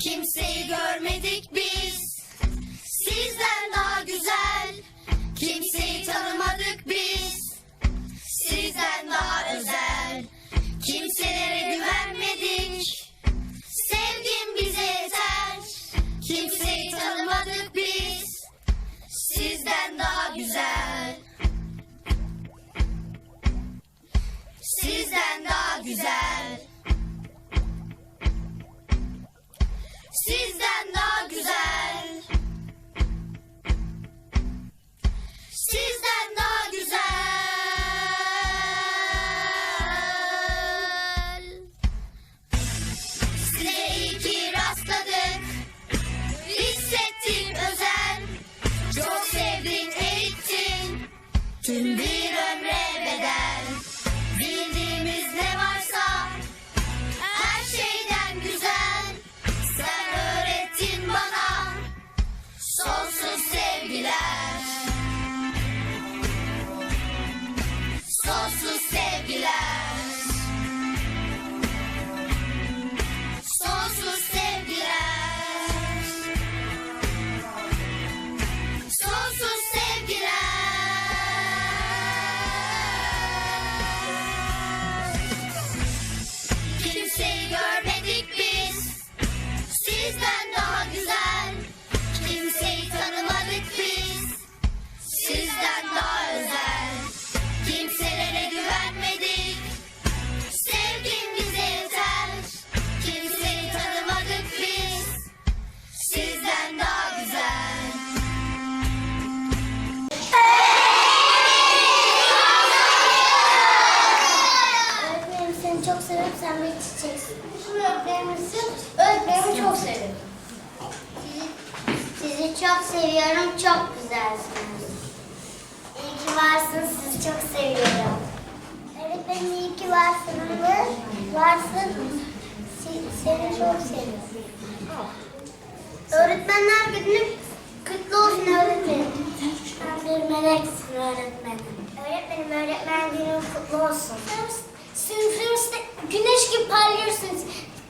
Kimseyi görmedik biz Sizden daha güzel. Kimseyi tanımadık biz. Sizden daha özel. Kimselere güvenmedik. Sevgin bize yeter. Kimseyi tanımadık biz. Sizden daha güzel. Öğretmenim seni çok seviyorum, sen bir çiçeksin. Öğretmenimsin, öğretmenimi çok seviyorum. Sizi, sizi çok seviyorum, çok güzelsiniz. İyi ki varsın, sizi çok seviyorum. Öğretmenim iyi ki varsın, varsın. Si- Seni çok seviyorum. Öğretmenler günü kutlu olsun öğretmenim. Sen bir meleksin öğretmenim. Öğretmenim öğretmen günü kutlu olsun. Sınıfımızda güneş gibi parlıyorsunuz.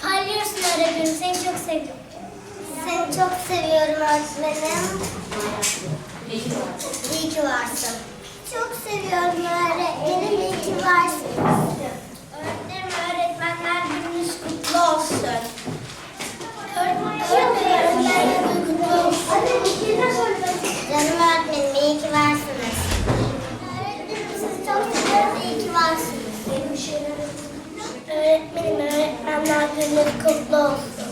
Parlıyorsun öğretmenim. Seni çok seviyorum. Seni çok seviyorum öğretmenim. İyi ki varsın. Çok seviyorum öğretmenim. İyi ki varsın. Gününüz kutlu olsun.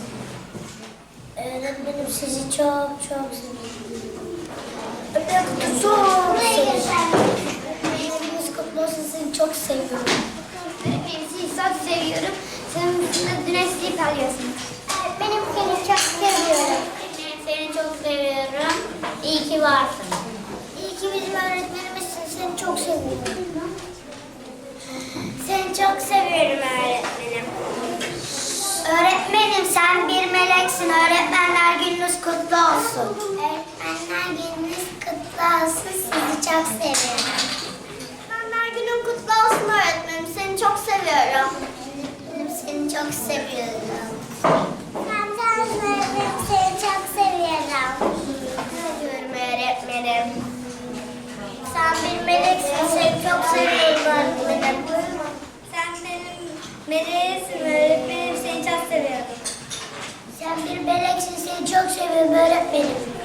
Öğretmenim sizi çok çok seviyorum. Öğretmenim çok seviyorum. Gününüz kutlu olsun, sizi çok seviyorum. Öğretmenim sizi çok seviyorum. Senin üstünde güneş gibi parlıyorsunuz. Öğretmenim seni çok seviyorum. Seni çok seviyorum. İyi ki varsın. İyi ki bizim öğretmenimizsin. Seni çok seviyorum. Seni çok seviyorum öğretmenim. Öğretmenim sen meleksin. Öğretmenler gününüz kutlu olsun. Öğretmenler gününüz kutlu olsun. Sizi çok seviyorum. Öğretmenler günün kutlu olsun öğretmenim. Seni çok seviyorum. Öğretmenim seni çok seviyorum. Ben de öğretmenim seni çok seviyorum. Seviyorum öğretmenim. Sen bir meleksin. Seni çok seviyorum öğretmenim. Sen benim meleğimsin öğretmenim.